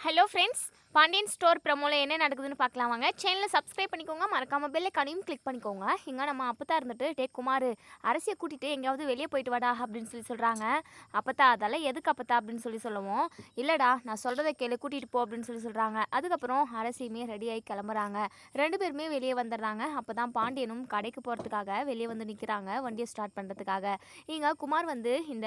Hello friends Pandian store ப்ரமோவில் என்ன நடக்குதுன்னு பார்க்கலாம் வாங்க. சேனலை சப்ஸ்கிரைப் பண்ணிக்கோங்க. மறக்காம பெல்லை கடையும் கிளிக் பண்ணிக்கோங்க. இங்கே நம்ம அப்பத்தா இருந்துட்டு டே குமார் அரசியை கூட்டிகிட்டு எங்கேயாவது வெளியே போயிட்டு வாடா அப்படின்னு சொல்லி சொல்கிறாங்க அப்பத்தா அதெல்லாம் எதுக்கு அப்பத்தா? அப்படின்னு சொல்லி சொல்லுவோம். இல்லைடா நான் சொல்கிறத கேளு கூட்டிகிட்டு போ அப்படின்னு சொல்லி சொல்கிறாங்க அதுக்கப்புறம் அரசியுமே ரெடியாகி கிளம்புறாங்க. ரெண்டு பேருமே வெளியே வந்துடுறாங்க. அப்போ தான் பாண்டியனும் கடைக்கு போகிறதுக்காக வெளியே வந்து நிற்கிறாங்க வண்டியை ஸ்டார்ட் பண்ணுறதுக்காக இங்கே குமார் வந்து இந்த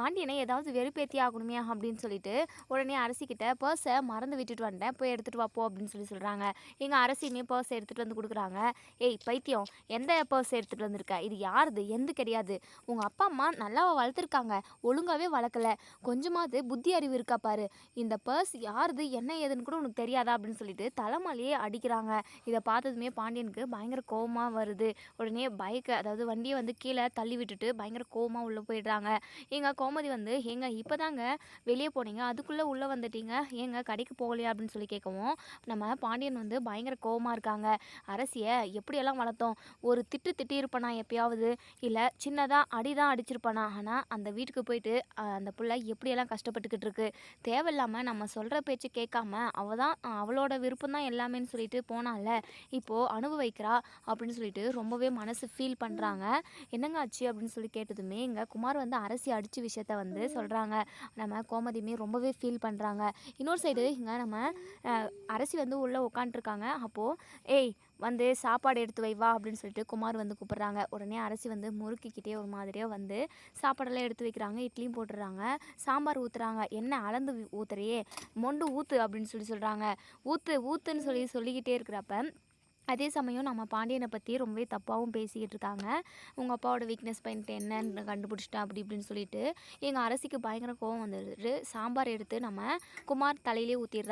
பாண்டியனை ஏதாவது வெறுப்பேத்தி ஆகணுமே அப்படின்னு சொல்லிட்டு உடனே அரசிக்கிட்ட பர்ஸை மறந்து விட்டுட்டு வந்தேன் போய் எடுத்துகிட்டு வாப்போ அப்படின்னு சொல்லி சொல்கிறாங்க எங்கள் அரசியுமே பர்ஸை எடுத்துகிட்டு வந்து கொடுக்குறாங்க. ஏய் பைத்தியம் எந்த பர்ஸ் எடுத்துகிட்டு வந்திருக்க? இது யாருது? எந்த கிடையாது? உங்கள் அப்பா அம்மா நல்லா வளர்த்துருக்காங்க. ஒழுங்காகவே வளர்க்கல. கொஞ்சமாவது புத்தி அறிவு இருக்கா பாரு. இந்த பர்ஸ் யாருது? என்ன ஏதுன்னு கூட உனக்கு தெரியாதா? அப்படின்னு சொல்லிட்டு தலைமலையே அடிக்கிறாங்க. இதை பார்த்ததுமே பாண்டியனுக்கு பயங்கர கோவமாக வருது. உடனே பைக்கை அதாவது வண்டியை வந்து கீழே தள்ளி விட்டுட்டு பயங்கர கோவமாக உள்ளே போயிடுறாங்க. எங்கள் கோமதி வந்து எங்கள் இப்போ தாங்க வெளியே போனீங்க. அதுக்குள்ளே உள்ளே வந்துட்டீங்க. ஏங்க கடைக்கு போகலையா? அப்படின்னு சொல்லி கேட்கவும் நம்ம பாண்டியன் வந்து பயங்கர கோவமாக இருக்காங்க. அரசியை எப்படியெல்லாம் வளர்த்தோம்? ஒரு திட்டு திட்டி இருப்பனா எப்பயாவது? இல்லை சின்னதாக அடி தான் அடிச்சிருப்பானா? ஆனால் அந்த வீட்டுக்கு போயிட்டு அந்த பிள்ளை எப்படியெல்லாம் கஷ்டப்பட்டுக்கிட்டு இருக்கு? தேவையில்லாமல் நம்ம சொல்கிற பேச்சு கேட்காம அவள் தான் அவளோட விருப்பம் தான் எல்லாமேன்னு சொல்லிட்டு போனால இப்போது அனுபவிக்கிறா அப்படின்னு சொல்லிட்டு ரொம்பவே மனசு ஃபீல் பண்ணுறாங்க என்னங்க ஆச்சு அப்படின்னு சொல்லி கேட்டதுமே இங்கே குமார் வந்து அரசி அடித்த விஷயத்த வந்து சொல்கிறாங்க நம்ம கோமதியுமே ரொம்பவே ஃபீல் பண்ணுறாங்க இன்னொரு சைடு இங்கே நம்ம அரசி வந்து உள்ளே உட்காண்ட்ருக்காங்க அப்போது ஏய் வந்து சாப்பாடு எடுத்து வைவா அப்படின்னு சொல்லிட்டு குமார் வந்து கூப்பிட்றாங்க. உடனே அரசி வந்து முறுக்கிக்கிட்டே ஒரு மாதிரியாக வந்து சாப்பாடெல்லாம் எடுத்து வைக்கிறாங்க. இட்லியும் போட்டுடுறாங்க. சாம்பார் ஊற்றுறாங்க என்ன அளந்து ஊற்றுறையே மொண்டு ஊற்று அப்படின்னு சொல்லி சொல்கிறாங்க ஊற்று ஊற்றுன்னு சொல்லி சொல்லிக்கிட்டே இருக்கிறப்ப அதே சமயம் நம்ம பாண்டியனை பற்றி ரொம்பவே தப்பாகவும் பேசிக்கிட்டு இருக்காங்க. உங்கள் அப்பாவோட வீக்னஸ் பாயிண்ட் என்னன்னு கண்டுபிடிச்சிட்டேன் அப்படி இப்படின்னு சொல்லிட்டு எங்கள் அரசிக்கு பயங்கர கோவம் வந்துடுது. சாம்பார் எடுத்து நம்ம குமார் தலையிலே ஊற்றிடுறாங்க